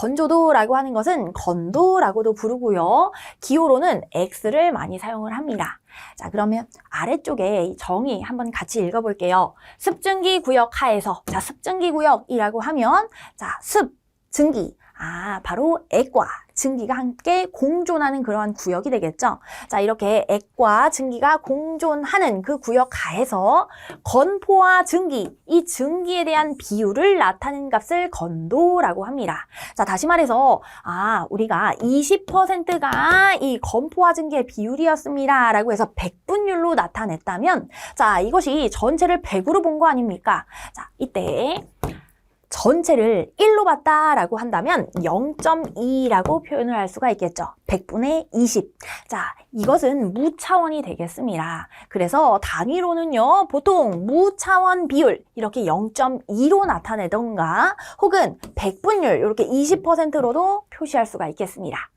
건조도라고 하는 것은 건도라고도 부르고요. 기호로는 x를 많이 사용을 합니다. 자, 그러면 아래쪽에 이 정의 한번 같이 읽어볼게요. 습증기 구역 하에서, 자, 습증기 구역이라고 하면, 자, 습, 증기. 아, 바로 액과 증기가 함께 공존하는 그러한 구역이 되겠죠. 자, 이렇게 액과 증기가 공존하는 그 구역 하에서 건포와 증기, 이 증기에 대한 비율을 나타내는 값을 건도라고 합니다. 자, 다시 말해서, 아, 우리가 20%가 이 건포와 증기의 비율이었습니다. 라고 해서 100분율로 나타냈다면, 자, 이것이 전체를 100으로 본 거 아닙니까? 자, 이때, 전체를 1로 봤다라고 한다면 0.2라고 표현을 할 수가 있겠죠. 100분의 20. 자, 이것은 무차원이 되겠습니다. 그래서 단위로는요, 보통 무차원 비율 이렇게 0.2로 나타내던가 혹은 100분율 이렇게 20%로도 표시할 수가 있겠습니다.